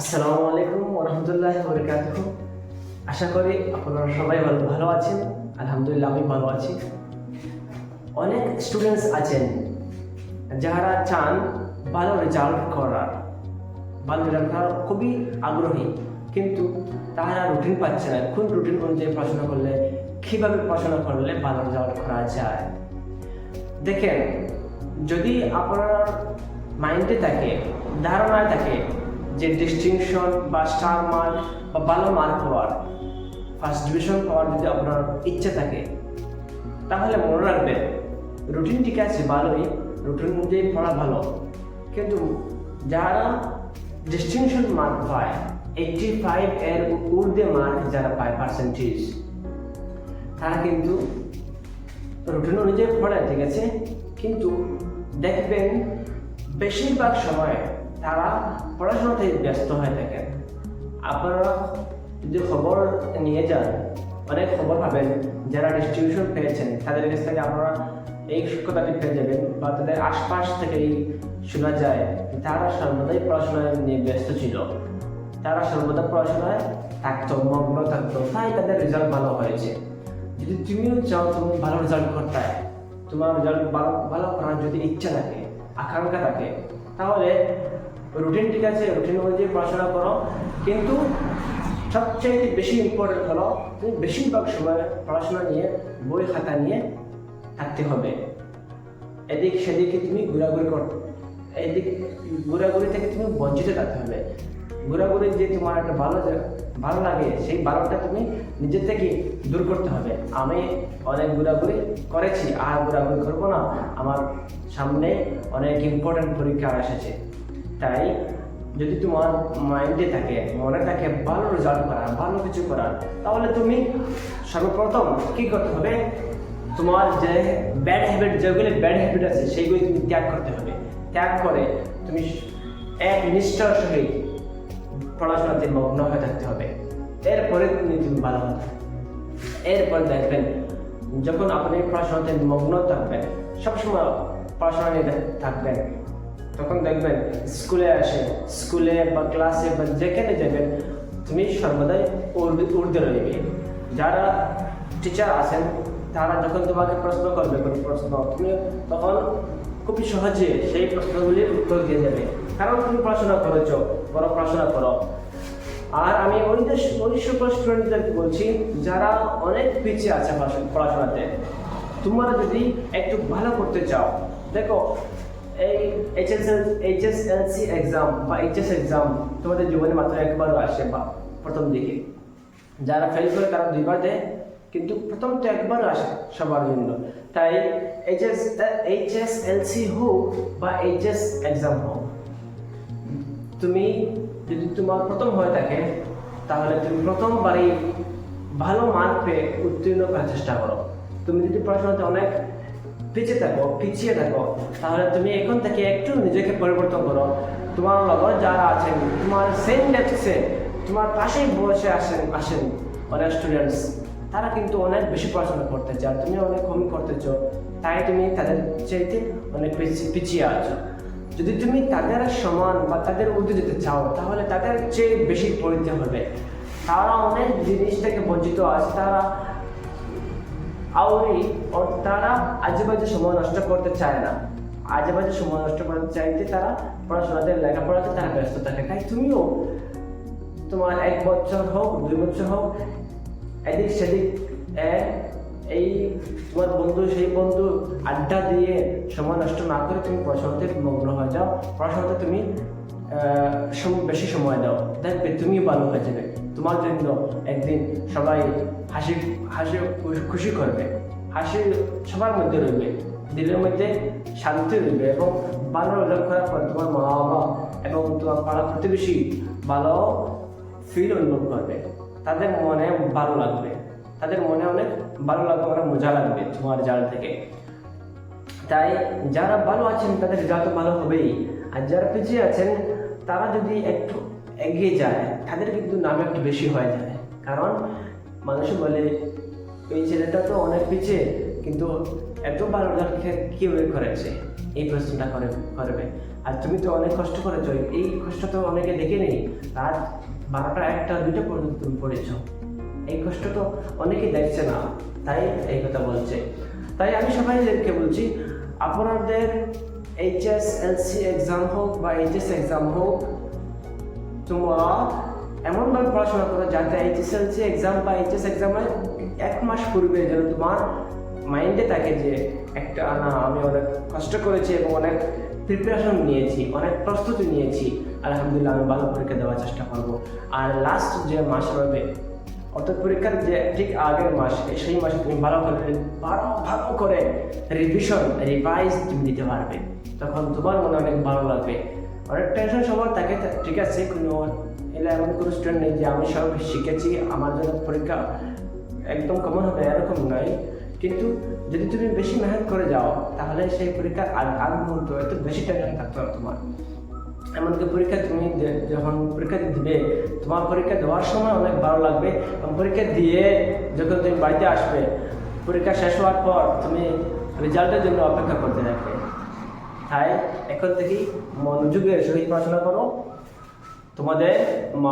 আসসালামু আলাইকুম রহমতুল্লাহ বরকাত আশা করি আপনারা সবাই ভালো ভালো আছেন, আলহামদুলিল্লাহ আমি ভালো আছি। অনেক স্টুডেন্টস আছেন যারা চান ভালো রেজাল্ট করার। ভালো রেজাল্ট খুবই আগ্রহী, কিন্তু তারা রুটিন পাচ্ছে না। কোন রুটিন অনুযায়ী পড়াশোনা করলে, কীভাবে পড়াশোনা করলে ভালো রেজাল্ট করা যায়? দেখেন, যদি আপনার মাইন্ডে থাকে, ধারণায় থাকে যে ডিস্টিংশন বা স্টার মার্ক বা ভালো মার্ক হওয়ার ফার্স্ট ডিভিশন পাওয়ার যদি আপনার ইচ্ছে থাকে, তাহলে মনে রাখবেন রুটিন ঠিক আছে, ভালোই রুটিন অনুযায়ী পড়া ভালো। কিন্তু যারা ডিস্টিংশন মার্ক পায় এইটটি ফাইভ এর ঊর্ধ্বে মার্ক যারা পায় পার্সেন্টেজ তারা কিন্তু রুটিন অনুযায়ী পড়ে ঠিক আছে? কিন্তু দেখবেন, বেশিরভাগ সময় তারা পড়াশোনাতে ব্যস্ত হয়ে থাকেন আপনারা যদি খবর নিয়ে যান, অনেক খবর পাবেন যারা ডিস্ট্রিবিউশন পেয়েছেন তাদের কাছ থেকে আপনারা এই কথাটি পেয়ে যাবেন, বা তাদের আশপাশ থেকেই শোনা যায় তারা সর্বদাই পড়াশোনায় নিয়ে ব্যস্ত ছিল। তারা সর্বদা পড়াশোনায় থাকতো মগ্ন থাকতো তাই তাদের রেজাল্ট ভালো হয়েছে যদি তুমিও চাও, তুমি ভালো রেজাল্ট করতে তোমার রেজাল্ট ভালো ভালো করার যদি ইচ্ছা থাকে আকাঙ্ক্ষা থাকে, তাহলে রুটিন ঠিক আছে রুটিন অনুযায়ী পড়াশোনা করো। কিন্তু সবচেয়ে বেশি ইম্পর্টেন্ট হলো তুমি বেশিরভাগ সময় পড়াশোনা নিয়ে, বই খাতা নিয়ে থাকতে হবে। এদিক সেদিকে তুমি ঘোরাঘুরি কর এদিক ঘোরাঘুরি থেকে তুমি বঞ্চিত থাকতে হবে। ঘোরাঘুরি যে তোমার একটা ভালো ভালো লাগে, সেই ভালোটা তুমি নিজের থেকে দূর করতে হবে। আমি অনেক ঘোরাঘুরি করেছি, আর ঘোরাঘুরি করব না। আমার সামনে অনেক ইম্পর্টেন্ট পরীক্ষা এসেছে তাই যদি তোমার মাইন্ডে থাকে, মনে থাকে ভালো রেজাল্ট করার ভালো কিছু করার তাহলে তুমি সর্বপ্রথম কি করতে হবে? তোমার যে ব্যাড হ্যাবিট যেগুলি ব্যাড হ্যাবিট আছে, সেইগুলি তুমি ত্যাগ করতে হবে। ত্যাগ করে তুমি এক নিষ্ঠার সহিত পড়াশোনাতে মগ্ন হয়ে থাকতে হবে। এরপরে তুমি তুমি ভালো হবে। এরপর দেখবেন, যখন আপনি পড়াশোনাতে মগ্ন থাকবেন, সবসময় পড়াশোনা নিয়ে থাকবেন। তখন দেখবেন, স্কুলে আসে, স্কুলে বা ক্লাসে বা যেখানে যাবেন, তুমি সর্বদাই উর্দু রইবে। যারা টিচার আছেন, তারা যখন তোমাকে প্রশ্ন করবে, কোনো প্রশ্ন তুমি তখন খুবই সহজে সেই প্রশ্নগুলির উত্তর দিয়ে দেবে। কারণ তুমি পড়াশোনা করেছ, বড় পড়াশোনা করো। আর আমি ওই ওই সকল স্টুডেন্টদেরকে বলছি, যারা অনেক পিছিয়ে আছে পড়াশোনাতে, তোমরা যদি একটু ভালো করতে চাও, দেখো এই এইচএস এইচএসএলসি এক্সাম বা এইচএস এক্সাম তোমাদের জীবনে মাত্র একবারও আসে বা প্রথম দিকে। যারা ফেল করে তারা দুইবার দেয়, কিন্তু প্রথম তো একবারও আসে সবার জন্য। তাই এইচএস এইচএসএলসি হোক বা এইচএস এক্সাম হোক, তুমি যদি তোমার প্রথম হয়ে থাকে, তাহলে তুমি প্রথমবারই ভালো মার্ক পেয়ে উত্তীর্ণ করার চেষ্টা করো। তুমি যদি পড়াশোনাতে অনেক পিছিয়ে থাকো পিছিয়ে থাকো। তাহলে তুমি এখন থেকে একটু নিজেকে পরিবর্তন করো। তোমার লগত যারা আছেন, তোমার সেম ডেস্কে তোমার পাশেই বসে আসেন আসেন অনেক স্টুডেন্টস তারা কিন্তু অনেক বেশি পড়াশোনা করতে চাও তুমি অনেক কম করতেছো। তাই তুমি তাদের চাইতে অনেক পিছিয়ে পিছিয়ে আছো। যদি তুমি তাদের সমান বা তাদের উর্ধে যেতে চাও, তাহলে তাদের চেয়ে বেশি পড়তে হবে। তারা অনেক জিনিস থেকে বঞ্চিত আছে, তারা আউরি তারা আজেবাজে সময় নষ্ট করতে চায় না। আজেবাজে সময় নষ্ট করতে চাইতে তারা পড়াশোনাতে লেখাপড়াতে তারা ব্যস্ত থাকে। তাই তুমিও তোমার এক বছর হোক, দুই বছর হোক, এদিক সেদিক এই তোমার বন্ধু, সেই বন্ধু আড্ডা দিয়ে সময় নষ্ট না করে তুমি পড়াশোনাতে মগ্ন হয়ে যাও। পড়াশোনাতে তুমি বেশি সময় দাও। দেখবে তুমিও ভালো হয়ে যাবে। তোমার জন্য একদিন সবাই হাসি হাসি খুশি করবে। হাসি সবার মধ্যে রইবে, দিলের মধ্যে শান্তি রইবে এবং ভালো রেজাল্ট করার পর তোমার মা বাবা এবং তোমার পাড়া প্রতিবেশী ভালো ফিল অনুভব করবে। তাদের মনে ভালো লাগবে। তাদের মনে অনেক ভালো লাগবে, অনেক মজা লাগবে তোমার জাল থেকে। তাই যারা ভালো আছেন, তাদের রেজাল্ট ভালো হবেই। আর যারা পিছিয়ে আছেন, তারা যদি একটু এগিয়ে যায়, তাদের কিন্তু নাম একটু বেশি হয়ে যায়। কারণ মানুষ বলে, এই ছেলেটা তো অনেক পিছিয়ে কিন্তু এত ভালো কীভাবে করেছে? এই প্রশ্নটা করে, করবে। আর তুমি তো অনেক কষ্ট করেছ, এই কষ্ট তো অনেকে দেখে নেই। রাত বারোটা একটা দুটো পর্যন্ত তুমি পড়েছো। এই কষ্ট তো অনেকেই দেখছে না, তাই এই কথা বলছে। তাই আমি সবাইদেরকে বলছি, আপনাদের এইচএস এলসি এক্সাম হোক বা এইচএস এক্সাম হোক তোমরা এমনভাবে পড়াশোনা করো যাতে এইচএসএলসি এক্সাম বা এইচএস এক্সামে এক মাস পূর্বে যেন তোমার মাইন্ডে থাকে যে একটা, না, আমি অনেক কষ্ট করেছি এবং অনেক প্রিপারেশন নিয়েছি, অনেক প্রস্তুতি নিয়েছি। আলহামদুলিল্লাহ, আমি ভালো পরীক্ষা দেওয়ার চেষ্টা করব। আর লাস্ট যে মাস রবে, অর্থাৎ পরীক্ষার যে ঠিক আগের মাস সেই মাসে তুমি ভালো করে, ভালো ভালো করে রিভিশন রিভাইজ তুমি দিতে পারবে। তখন তোমার মনে অনেক ভালো লাগবে। অনেক টেনশন সবার থাকে ঠিক আছে, কোনো এলা এমন কোনো স্টুডেন্ট নেই যে আমি সব শিখেছি, আমার জন্য পরীক্ষা একদম কমন হবে, এরকম নয়। কিন্তু যদি তুমি বেশি মেহনত করে যাও, তাহলে সেই পরীক্ষার আগ আগ মুহূর্ত এত বেশি টেনশন থাকতো না তোমার। এমনকি পরীক্ষা তুমি যখন পরীক্ষা দিবে, তোমার পরীক্ষা দেওয়ার সময় অনেক ভালো লাগবে। এবং পরীক্ষা দিয়ে যখন তুমি বাড়িতে আসবে, পরীক্ষা শেষ হওয়ার পর তুমি রেজাল্টের জন্য অপেক্ষা করতে থাকবে। তাই এখন থেকে মনোযোগের সহিত পড়াশোনা করো। তোমাদের